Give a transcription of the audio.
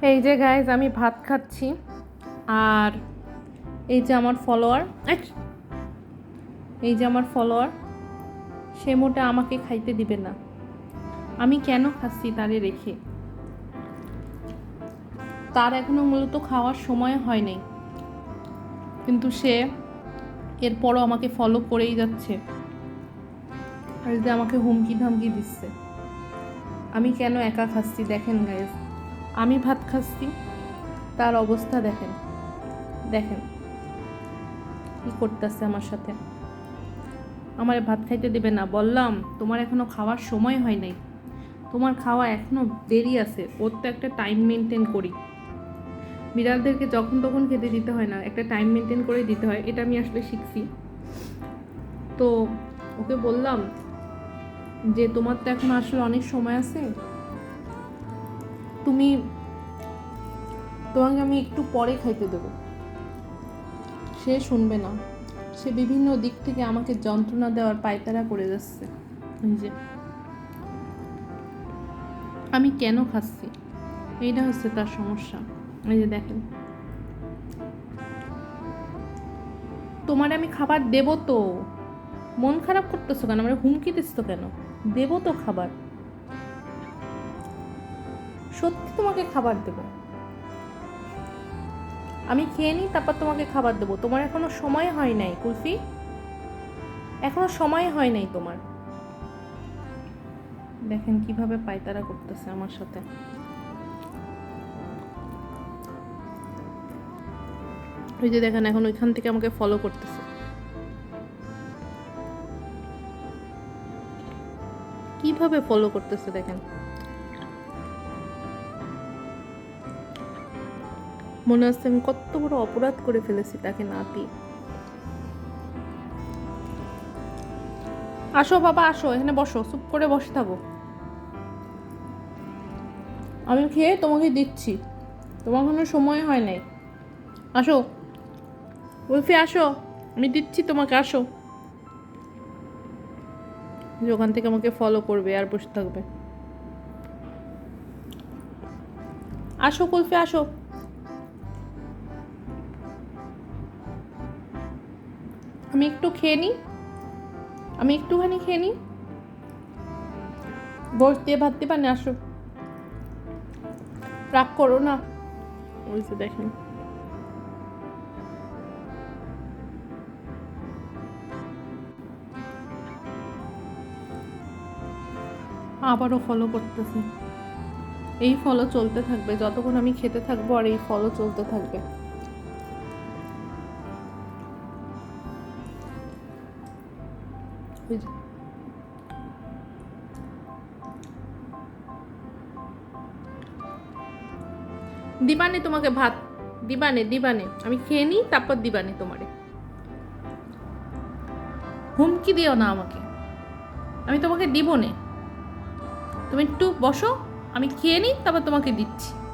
এই যে গাইজ আমি ভাত খাচ্ছি। আর এই যে আমার ফলোয়ার এই যে আমার ফলোয়ার সে মোটা আমাকে খাইতে দিবে না। আমি কেন খাচ্ছি তারে রেখে? তার এখনও মূলত খাওয়ার সময় হয়নি কিন্তু সে এরপরও আমাকে ফলো করেই যাচ্ছে। আর যে আমাকে হুমকি ধামকি দিচ্ছে। আমি কেন একা খাচ্ছি? দেখেন গাইজ আমি ভাত খাচ্ছি। তার অবস্থা দেখেন। দেখেন কি করতেছে আমার সাথে। আমার ভাত খাইতে দেবে না। বললাম, তোমার এখনও খাওয়ার সময় হয় নাই। তোমার খাওয়া এখনও দেরি আছে। ওর তো একটা টাইম মেনটেন করি। বিড়ালদেরকে যখন তখন খেতে দিতে হয় না। একটা টাইম মেনটেন করে দিতে হয়। এটা আমি আসলে শিখছি। তো ওকে বললাম যে, তোমার তো এখন আসলে অনেক সময় আছে। তুমি, তোমাকে আমি একটু পরে খাইতে দেবো। সে শুনবে না। সে বিভিন্ন দিক থেকে আমাকে যন্ত্রণা দেওয়ার পায়তারা করে যাচ্ছে। যে, আমি কেন খাচ্ছি? এইটা হচ্ছে তার সমস্যা। এই যে দেখেন। তোমার আমি খাবার দেবো তো। মন খারাপ করতেছো কেন? আমরা হুমকি দিচ্ছ কেন? দেবো তো খাবার। সত্যি তোমাকে খাবার দেবো। আমি খেয়ে নিই, তারপর তোমাকে খাবার দেবো। তোমার এখনও সময় হয় নাই, কুলফি। এখনও সময় হয় নাই তোমার। দেখেন কীভাবে পায়তারা করতেছে আমার সাথে। ওই যে দেখেন, এখন ওইখান থেকে আমাকে ফলো করতেছে। কীভাবে ফলো করতেছে দেখেন। মনে হচ্ছে আমি কত বড় অপরাধ করে ফেলেছি তাকে না দিয়ে। আসো বাবা, আসো, এখানে বসো, চুপ করে বসে থাকো। আমি খেয়ে তোমাকে দিচ্ছি, তোমার কোনো সময় হয় নাই। আসো উলফি আসো, আমি দিচ্ছি তোমাকে, আসো। যে ওখান থেকে আমাকে ফলো করবে আর বসে থাকবে। আসো কুলফি, আসো। আমি একটু খেয়ে নিই? আমি একটুখানি খেয়ে নিই? বস দিয়ে ভাত দিয়ে পানি, আসো। রাগ করো না। ওই যে দেখেন। আবারও ফলো করতেছি এই ফলো চলতে থাকবে। যতক্ষণ আমি খেতে থাকব আর এই ফলো চলতে থাকবে। দিবানে তোমাকে ভাত, দিবানে দিবানে। আমি খেয়ে নিই, তারপর দিবানে তোমারে। হুমকি দিও না আমাকে। আমি তোমাকে দিব নে। তুমি একটু বসো, আমি খেয়ে নিই, তারপর তোমাকে দিচ্ছি।